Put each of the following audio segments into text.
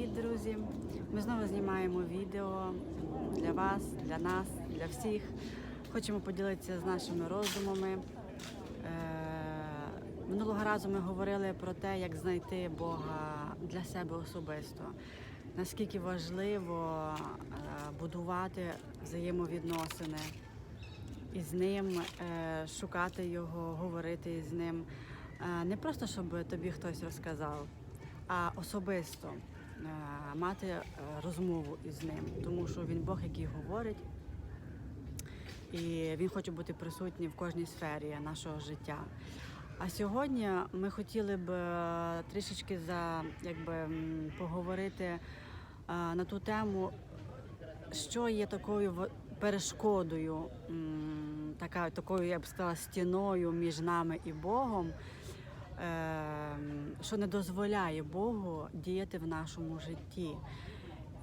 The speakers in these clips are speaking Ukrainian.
Привіт, друзі! Ми знову знімаємо відео для вас, для нас, для всіх. Хочемо поділитися з нашими роздумами. Е, Минулого разу ми говорили про те, як знайти Бога для себе особисто. Наскільки важливо е, будувати взаємовідносини із ним, е, шукати його, говорити із ним. Не просто щоб тобі хтось розказав, а особисто мати е, розмову із ним, тому що він Бог, який говорить, і він хоче бути присутній в кожній сфері нашого життя. А сьогодні ми хотіли б е, трішечки за якби поговорити е, на ту тему, що є такою перешкодою, така, такою, я б сказала, стіною між нами і Богом, що не дозволяє Богу діяти в нашому житті.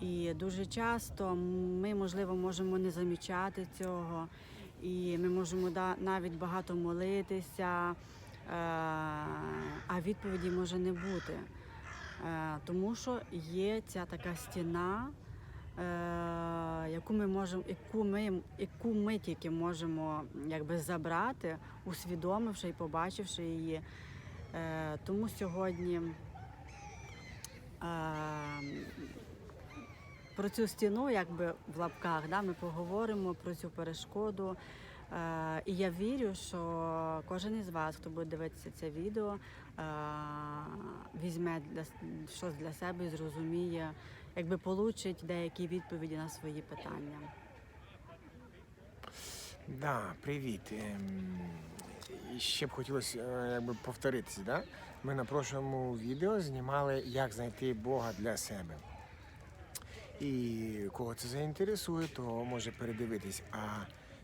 І дуже часто ми, можливо, можемо не замічати цього, і ми можемо навіть багато молитися, е, а відповіді може не бути. Е, Тому що є ця така стіна, е, яку ми можемо, яку ми, яку ми тільки можемо якби забрати, усвідомивши і побачивши її. Е, Тому сьогодні е, про цю стіну, якби в лапках, да, ми поговоримо про цю перешкоду. Е, і я вірю, що кожен із вас, хто буде дивитися це відео, візьме для, щось для себе і зрозуміє, якби получить деякі відповіді на свої питання. Да, привіт. Ще б хотілося е, якби повторитися. Да? Ми на прошлому відео знімали, як знайти Бога для себе. І кого це заінтересує, то може передивитись. А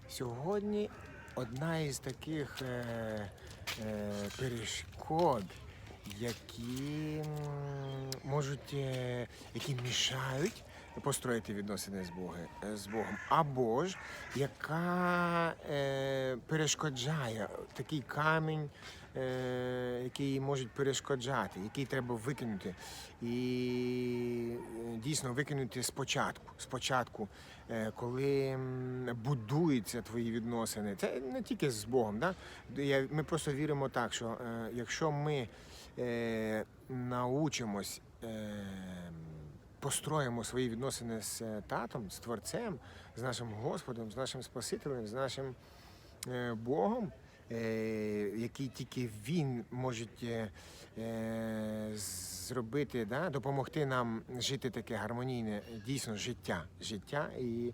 сьогодні одна із таких е, е, перешкод, які можуть, е, які мішають построїти відносини з, Боги, е, з Богом, або ж яка е, перешкоджає такий камінь, е, який можуть перешкоджати, який треба викинути. І е, дійсно викинути спочатку. Спочатку, е, коли будуються твої відносини, це не тільки з Богом. Да? Ми просто віримо так, що е, якщо ми е, научимось. Е, построїмо свої відносини з е, татом, з творцем, з нашим Господом, з нашим Спасителем, з нашим е, Богом, е, який тільки Він може зробити, да, допомогти нам жити таке гармонійне, дійсно життя, життя і.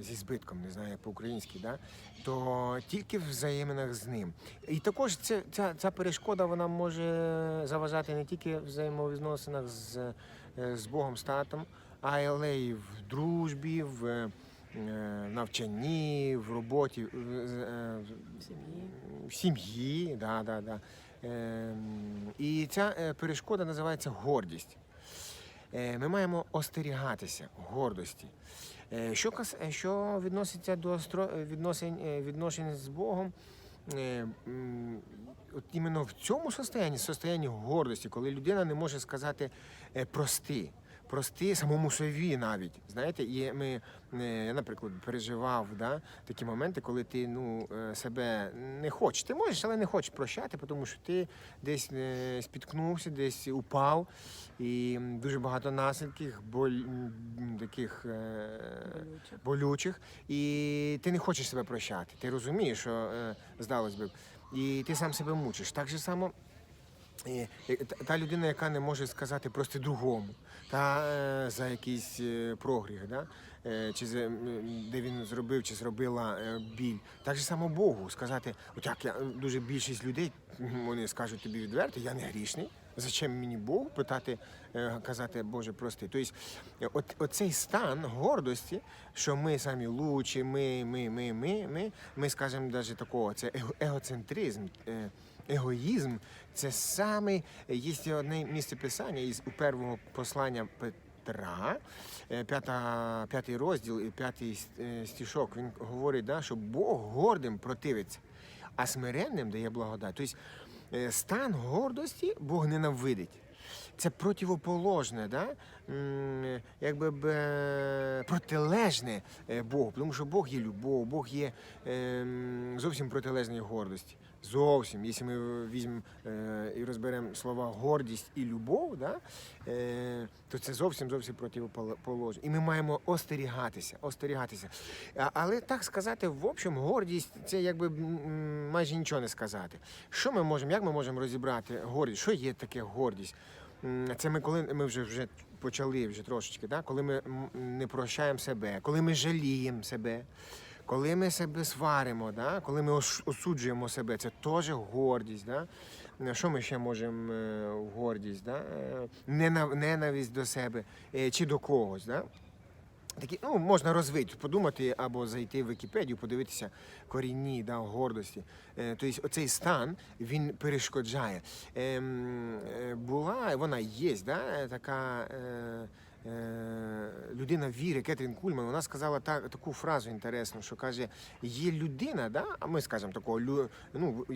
Зі збитком, не знаю, по-українськи, да? то тільки в взаєминах з ним. І також ця, ця, ця перешкода вона може заважати не тільки в взаємовідносинах з з Богом, з татом, але й в дружбі, в е, навчанні, в роботі, в, е, сім'ї. Да, да, да. Ем, І ця е, перешкода називається гордість. Е, Ми маємо остерігатися гордості. Е, Що, е, що відноситься до е, відносин, е, відношень з Богом, е, от іменно в цьому состоянні, состоянні гордості, коли людина не може сказати е, прости. Прости самому собі навіть. Знаєте, і ми, е, я, наприклад, переживав да, такі моменти, коли ти ну, е, себе не хочеш. Ти можеш, але не хочеш прощати, тому що ти десь е, спіткнувся, десь упав, і дуже багато наслідків, боль, таких Болючих. болючих, і ти не хочеш себе прощати. Ти розумієш, що здалось би, і ти сам себе мучиш. Так же само. Та- людина, яка не може сказати просто другому, та е, за якийсь е, прогріх, да? е, чи за, де він зробив чи зробила біль. Так же само Богу сказати, отак я дуже більшість людей вони скажуть тобі відверто, я не грішний. Зачем мені Богу питати, е, казати Боже, прости? Тобто, от, оцей стан гордості, що ми самі лучші, ми, ми, ми, ми, ми, ми скажемо навіть такого, це егоцентризм. е, Егоїзм це саме є одне місце писання із першого послання Петра, п'ята, п'ятий розділ і п'ятий стішок. Він говорить, да, що Бог гордим противиться, а смиренним дає благодать. Тобто стан гордості Бог ненавидить. це противоположне, да? Якби б, е, протилежне е, Богу. Тому що Бог є любов, Бог є ем, зовсім протилежний гордості. Зовсім, якщо ми візьмемо е, і розберемо слова гордість і любов, да, е, то це зовсім зовсім противоположне. І ми маємо остерігатися, остерігатися. А, але так сказати, в общем, гордість це якби майже нічого не сказати. Що ми можемо, як ми можемо розібрати гордість? Що є таке гордість? Це ми коли ми вже вже почали вже трошечки, да? коли ми не прощаємо себе, коли ми жаліємо себе. Коли ми себе сваримо, да? коли ми осуджуємо себе, це теж гордість. Да? Що ми ще можемо е, гордість? Да? Е, Ненависть до себе е, чи до когось. Да? Такі, ну, можна розвити, подумати або зайти в Вікіпедію, подивитися корінні да, гордості. Е, тобто оцей стан він перешкоджає. Ем, е, була, вона є, да, така людина віри, Кетрін Кульман, вона сказала так, таку фразу інтересну, що каже: є людина, да, а ми скажемо такого, ну,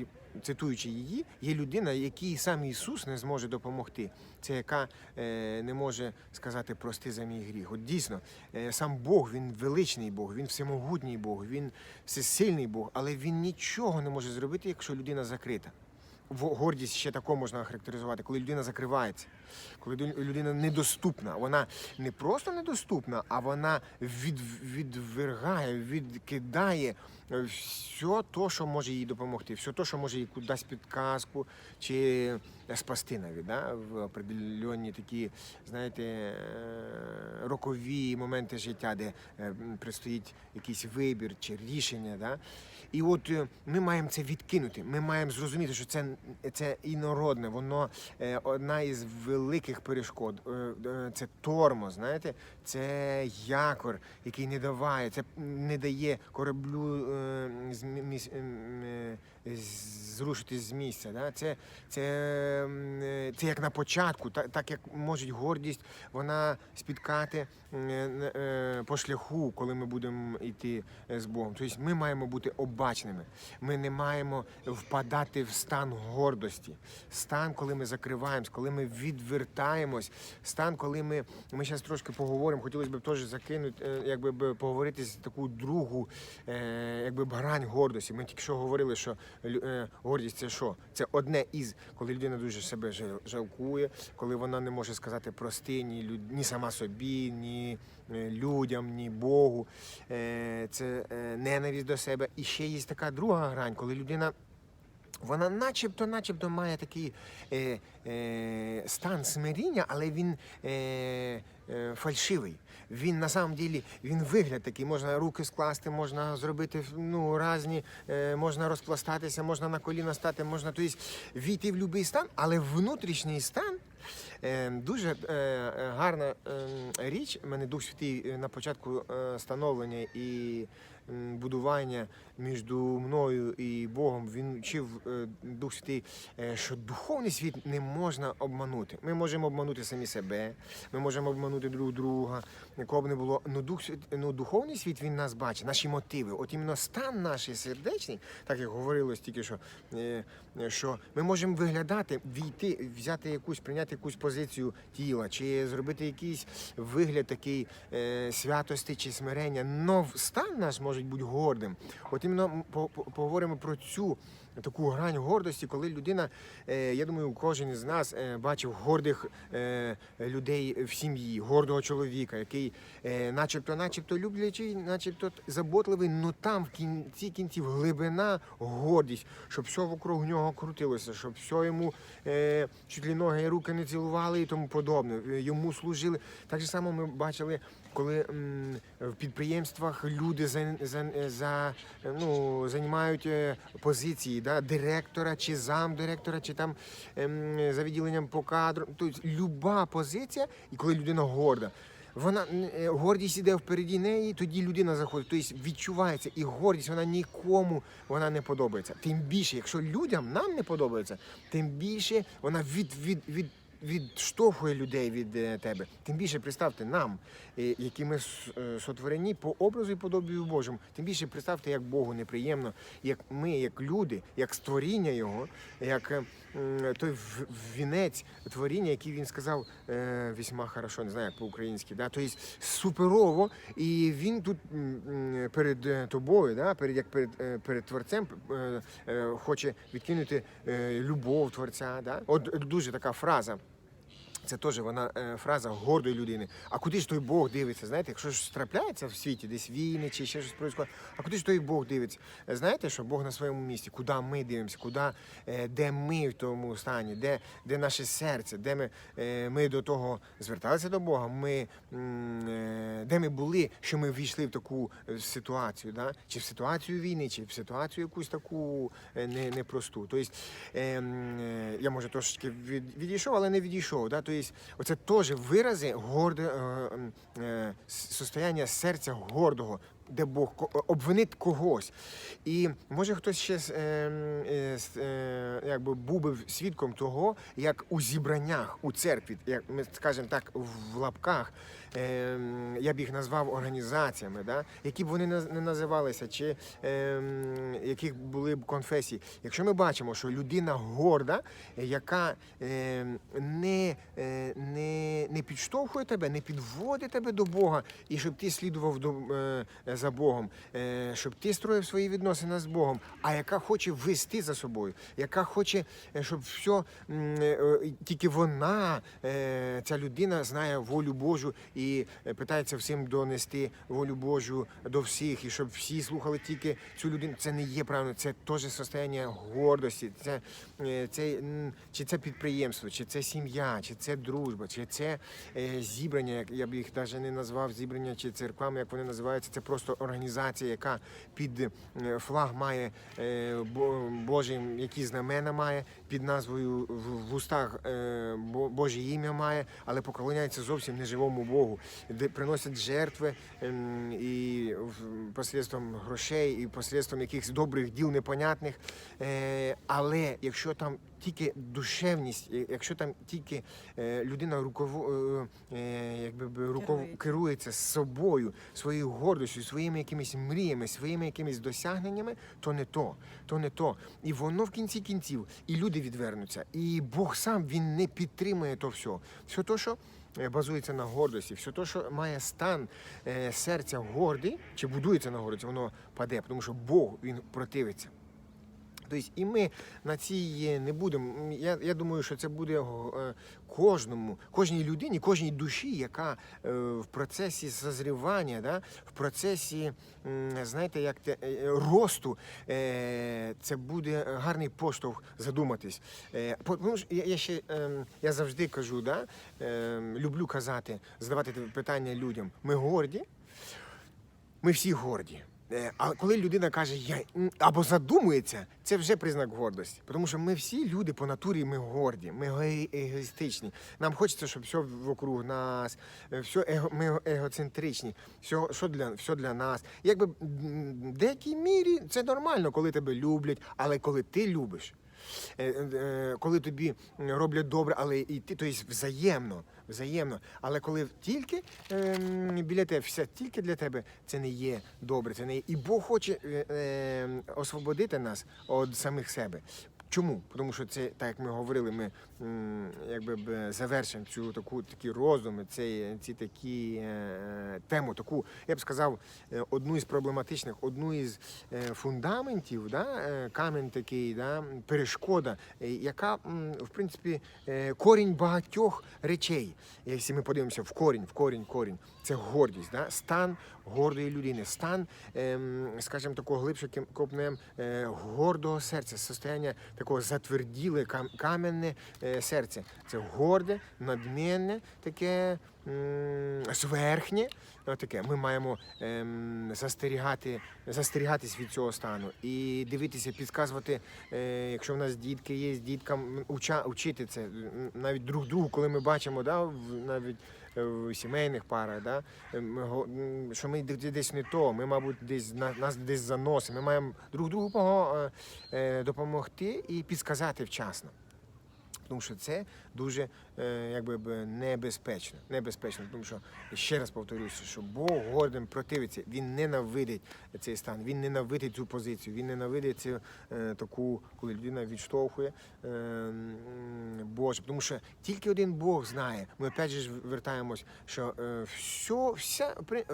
цитуючи її, є людина, якій сам Ісус не зможе допомогти. Це яка е, не може сказати прости за мій гріх. От дійсно, е, сам Бог, він величний Бог, він всемогутній Бог, він всесильний Бог, але він нічого не може зробити, якщо людина закрита. Гордість ще тако можна характеризувати, коли людина закривається, коли людина недоступна. Вона не просто недоступна, а вона від, відвергає, відкидає все то, що може їй допомогти, все то, що може їй кудись підказку чи спасти навіть да? в определенні такі, знаєте, е, рокові моменти життя, де е, предстоїть якийсь вибір чи рішення. Да? І от е, ми маємо це відкинути. Ми маємо зрозуміти, що це, це інородне, воно е, одна із великих перешкод. Е, Це тормоз, знаєте, це якор, який не даває, це не дає кораблю е, з місця. Да? Це, це, е, це як на початку, так, так як може гордість вона спіткати е, е, по шляху, коли ми будемо йти з Богом. Тобто ми маємо бути обачними. Ми не маємо впадати в стан гордості, стан, коли ми закриваємось, коли ми відвертаємось, стан, коли ми. Ми зараз трошки поговоримо. Хотілося б теж закинути, якби поговорити з таку другу, якби грань гордості. Ми тільки що говорили, що гордість це що? Це одне із, коли людина дуже себе жал- жалкує, коли вона не може сказати прости ні, люд- ні сама собі, ні е, людям, ні Богу. Е, Це е, ненависть до себе. І ще є така друга грань, коли людина. Вона начебто, начебто має такий е, е, стан смиріння, але він е, е, фальшивий. Він на самом ділі він вигляд такий. Можна руки скласти, можна зробити ну, разні, е, можна розпластатися, можна на коліна стати, можна тобто, війти в будь-який стан, але внутрішній стан е, дуже е, гарна е, річ. Мене Дух Святий е, на початку е, становлення і будування між мною і Богом. Він вчив е, Дух Святий, е, що духовний світ не можна обманути. Ми можемо обманути самі себе, ми можемо обманути друг друга, якого б не було. Ну, дух ну духовний світ він нас бачить, наші мотиви. От іменно стан наш сердечний, так як говорилось тільки що, е, що ми можемо виглядати, війти, взяти якусь, прийняти якусь позицію тіла, чи зробити якийсь вигляд такий святості чи смирення. Но стан наш може бути гордим. От іменно по- по- поговоримо про цю. Таку грань гордості, коли людина, е, я думаю, кожен із нас е, бачив гордих е, людей в сім'ї, гордого чоловіка, який, начебто, начебто люблячий, начебто заботливий, ну там в кінці кінців глибина гордість, щоб все вокруг нього крутилося, щоб все йому чуть ли ноги і руки не цілували і тому подобне. Йому служили. Так само ми бачили, коли в підприємствах люди за, за, за ну, займають позиції да, директора чи замдиректора, чи там ем, за відділенням по кадру. Тобто люба позиція, і коли людина горда. Вона е, гордість іде впереді неї, тоді людина заходить. Тобто відчувається, і гордість вона нікому вона не подобається. Тим більше, якщо людям нам не подобається, тим більше вона від, від, від, відштовхує людей від е, тебе. Тим більше представте нам, е, які ми е, сотворені по образу і подобію Божому. Тим більше представте, як Богу неприємно, як ми, як люди, як створіння Його, як той вінець творіння, який він сказав весьма хорошо, не знаю, як по-українськи. Да? Тобто суперово, і він тут перед тобою, да? перед, як перед, перед творцем хоче відкинути любов творця. Да? От дуже така фраза. Це теж вона е, фраза гордої людини. А куди ж той Бог дивиться? Знаєте, якщо ж трапляється в світі, десь війни чи ще щось происходить, а куди ж той Бог дивиться? Е, Знаєте, що Бог на своєму місці, куди ми дивимося, куди, е, де ми в тому стані, де, де наше серце, де ми, е, ми до того зверталися до Бога, ми, е, де ми були, що ми ввійшли в таку е, ситуацію, да? чи в ситуацію війни, чи в ситуацію якусь таку е, не- непросту. Тобто, е, е, я може трошечки від, відійшов, але не відійшов. Да? Тобто, оце теж вирази горде е, е, состояння серця гордого. Де Бог обвинить когось. І може хтось ще с- е, е, е, якби був би свідком того, як у зібраннях у церкві, як ми скажемо так, в лапках, е, я б їх назвав організаціями, да? які б вони не називалися, чи е, яких були б конфесії. Якщо ми бачимо, що людина горда, яка е, не, е, не, не підштовхує тебе, не підводить тебе до Бога, і щоб ти слідував до, е, за Богом, е, щоб ти строїв свої відносини з Богом, а яка хоче вести за собою, яка хоче, е, щоб все е, тільки вона, е, ця людина, знає волю Божу і е, питається всім донести волю Божу до всіх, і щоб всі слухали тільки цю людину. Це не є правильно, це теж состояння гордості. Це, е, це чи це підприємство, чи це сім'я, чи це дружба, чи це е, зібрання, як я б їх навіть не назвав зібрання чи церквами, як вони називаються. Це просто організація, яка під флаг має Божий, які знамена має, під назвою в, устах Бо- Боже ім'я має, але поклоняється зовсім неживому Богу, де приносять жертви ем, і посредством грошей, і посредством якихось добрих діл непонятних. Е, але якщо там тільки душевність, е, якщо там тільки е, людина руково, якби руков, Керується. собою, своєю гордістю, своїми якимись мріями, своїми якимись досягненнями, то не то, то не то. І воно в кінці кінців, і люди відвернуться, і Бог сам він не підтримує то все. Все то, що базується на гордості, все то, що має стан е, серця гордий, чи будується на гордості, воно паде, тому що Бог він противиться. Тобто і ми на цій не будемо. Я, я думаю, що це буде е, кожному, кожній людині, кожній душі, яка е, в процесі созрівання, да, в процесі, знаєте, як те, е, росту, це буде гарний поштовх задуматись. Тому я ще ем, я завжди кажу, да, ем, люблю казати, задавати питання людям. Ми горді, ми всі горді. Е, А коли людина каже я або задумується, це вже признак гордості. Тому що ми всі люди по натурі ми горді, ми его- егоїстичні. Нам хочеться, щоб все вокруг нас, е, все его, ми егоцентричні, все, що для, все для нас. Якби в деякій мірі це нормально, коли тебе люблять, але коли ти любиш. е, е, Коли тобі роблять добре, але і ти, тобто взаємно, взаємно. Але коли тільки ем, біля тебе, все тільки для тебе, це не є добре. Це не є. І Бог хоче е, е, освободити нас від самих себе. Чому? Тому що це, так як ми говорили, ми якби завершимо цю таку такі роздуми, ці, ці такі е, тему, таку, я б сказав, е, одну із проблематичних, одну із е, фундаментів, да, е, камінь такий, да, перешкода, е, яка в принципі е, корінь багатьох речей. Якщо ми подивимося в корінь, в корінь, корінь, це гордість, да, стан гордої людини, стан, ем, скажімо, такого глибше копнем е, гордого серця, состояння такого затверділе, кам- кам'яне е, серце. Це горде, надмінне, таке зверхнє. Таке. Ми маємо ем, застерігати, застерігатись від цього стану і дивитися, підказувати, е, якщо в нас дітки є, діткам уча, учити це навіть друг другу, коли ми бачимо, да, навіть в сімейних парах, да, е, що ми де- десь не то, ми, мабуть, десь на- нас десь заносимо. Ми маємо друг другу е, е, допомогти і підсказати вчасно. Тому що це дуже е, якби небезпечно. Небезпечно, тому що ще раз повторюся, що Бог гордим противиться. Він ненавидить цей стан, він ненавидить цю позицію, він ненавидить цю е, таку, коли людина відштовхує е, Боже. Тому що тільки один Бог знає. Ми опять же ж вертаємось, що все, вся при-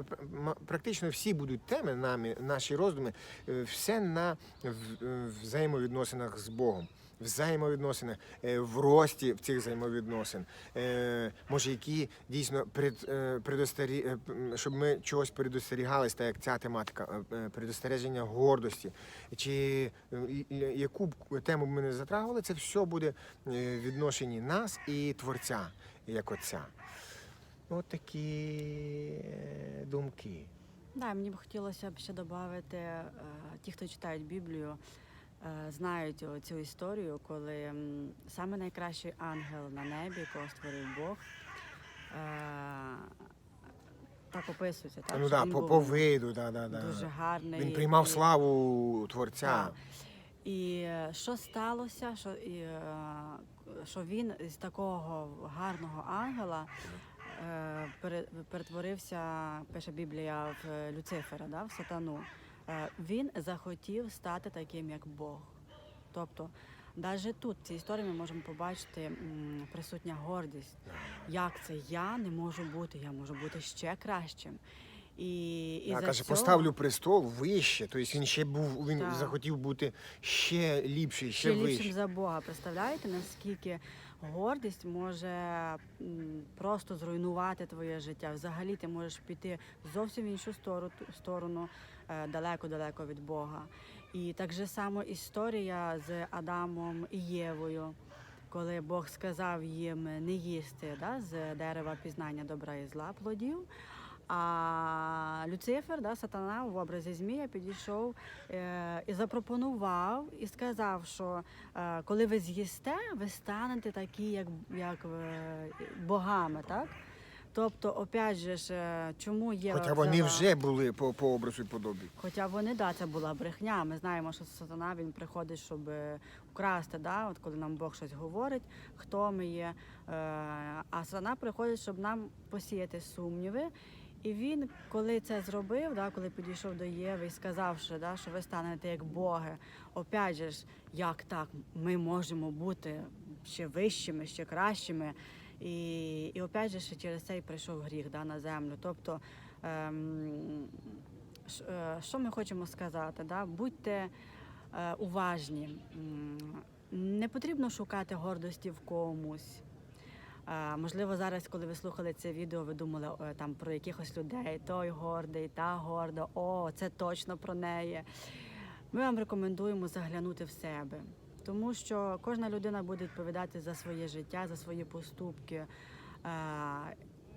практично всі будуть теми нами, наші роздуми, все на взаємовідносинах з Богом. Взаємовідносинах, е, в рості в цих взаємовідносин, е, може, які дійсно пред, е, щоб ми чогось предостерігались, так як ця тематика, предостереження гордості, чи яку б тему ми не затрагували, це все буде в відношенні нас і творця, як отця. От такі думки. Да, мені б хотілося б ще додати, ті, хто читають Біблію, знають цю історію, коли саме найкращий ангел на небі, якого створив Бог, е, так описується. Так, ну да, по, по виду, да, да, да. дуже гарний. Він приймав і- славу творця. Так. І е, що сталося? Що, і, е, що він з такого гарного ангела е, перетворився, пише Біблія, в Люцифера, да, в сатану. Е, Він захотів стати таким, як Бог. Тобто, навіть тут, в цій історії, ми можемо побачити присутня гордість. Як це я не можу бути, я можу бути ще кращим. І, і Да, каже, цього- поставлю престол вище. Тобто він ще був, він Так. захотів бути ще ліпший, ще, ще ліпшим за Бога. Представляєте, наскільки гордість може просто зруйнувати твоє життя? Взагалі ти можеш піти зовсім в іншу сторону, далеко-далеко від Бога. І так же само історія з Адамом і Євою. Коли Бог сказав їм не їсти да, з дерева пізнання добра і зла плодів, а Люцифер, да, сатана в образі Змія підійшов е, і запропонував і сказав, що е, коли ви з'їсте, ви станете такі, як, як е, богами, так? Тобто, опять же ж, е, чому є Хоча вони вже були по, по образу і подобі. Хоча вони, да, це була брехня. Ми знаємо, що сатана він приходить, щоб е, вкрасти, да, от коли нам Бог щось говорить, хто ми є. Е, а сатана приходить, щоб нам посіяти сумніви. І він, коли це зробив, да, коли підійшов до Єви і сказав, що, да, що ви станете як Боги, опять же ж, як так, ми можемо бути ще вищими, ще кращими. І, і опять же, ще через це і прийшов гріх да, на землю. Тобто, ем, Ш- е, Що ми хочемо сказати? Да? Будьте е, уважні. Не потрібно шукати гордості в комусь. Можливо, зараз, коли ви слухали це відео, ви думали там про якихось людей, той гордий, та горда, о, це точно про неї. Ми вам рекомендуємо заглянути в себе, тому що кожна людина буде відповідати за своє життя, за свої поступки.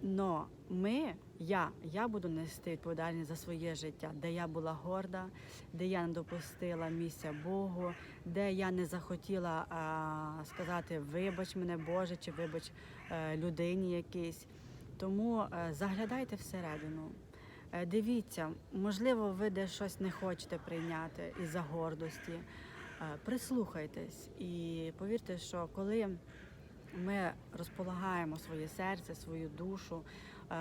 Но ми, я, я буду нести відповідальність за своє життя, де я була горда, де я не допустила місця Богу, де я не захотіла а, сказати вибач мене, Боже, чи вибач е, людині якійсь. Тому е, заглядайте всередину. Е, Дивіться, можливо, ви де щось не хочете прийняти із-за гордості. Е, Прислухайтесь і повірте, що коли ми розполагаємо своє серце, свою душу е,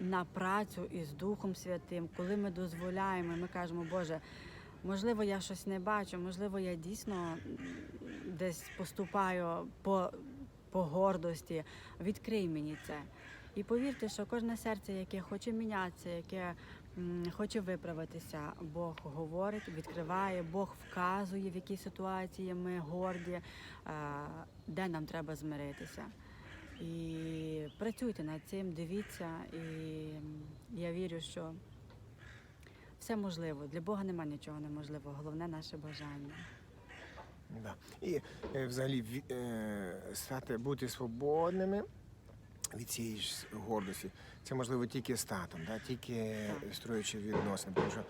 на працю із Духом Святим, коли ми дозволяємо, ми кажемо, Боже, можливо, я щось не бачу, можливо, я дійсно десь поступаю по, по гордості. Відкрий мені це. І повірте, що кожне серце, яке хоче мінятися, яке хоче виправитися, Бог говорить, відкриває, Бог вказує, в якій ситуації ми горді, е, де нам треба змиритися. І працюйте над цим, дивіться, і я вірю, що все можливо. Для Бога немає нічого неможливого. Головне наше бажання. Да. І е, взагалі е, стати, бути свободними від цієї ж гордості. Це можливо тільки статом, да? тільки строючи відносини. Тому що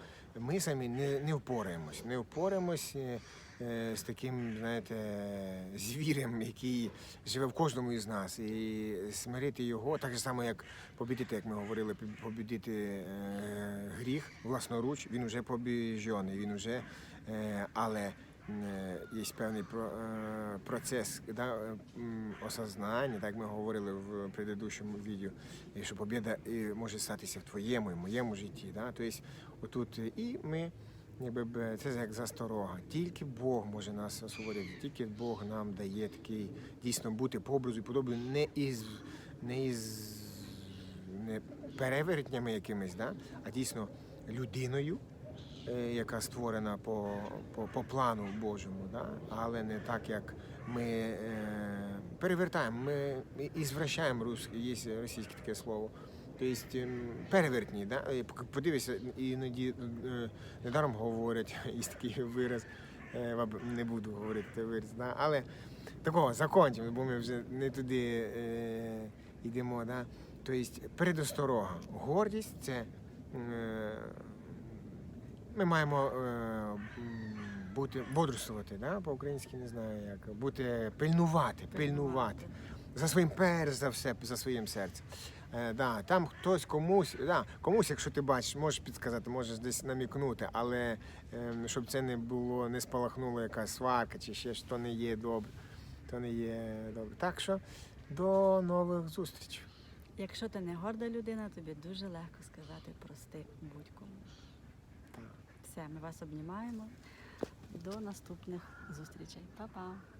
ми самі не, не впораємось, не впораємось е, е, з таким, знаєте, звірем, який живе в кожному із нас. І смирити його, так же само, як побідити, як ми говорили, поб- побідити е, гріх власноруч, він вже побіжений, він вже, е, але є певний е, процес да, е, осознання, так ми говорили в предыдущому відео, що побіда може статися в твоєму і моєму житті. Да? Тобто, отут е, і ми. Ніби це як засторога. Тільки Бог може нас освободити, тільки Бог нам дає такий дійсно бути по образу і подобію не із не із не перевертнями якимись, да? а дійсно людиною, е, яка створена по, по, по плану Божому, да? але не так, як ми е, перевертаємо, ми і звращаємо рус- є російське таке слово. Тобто ем, перевертні, да? Подивися, іноді е, недаром говорять, є такий вираз, е, не буду говорити вираз, да? але такого закончимо, бо ми вже не туди е, йдемо. Да? Тобто передосторога. Гордість це е, ми маємо е, бути бодрствувати, да? по-українськи не знаю як, бути пильнувати, пильнувати. За своїм перш за все, за своїм серцем. Е, да, там хтось комусь, да, комусь, якщо ти бачиш, можеш підказати, можеш десь намікнути, але е, щоб це не було, не спалахнуло якась сварка чи ще що не є добре, то не є добре. Так що до нових зустрічей. Якщо ти не горда людина, тобі дуже легко сказати прости будь-кому. Все, ми вас обнімаємо. До наступних зустрічей. Па-па!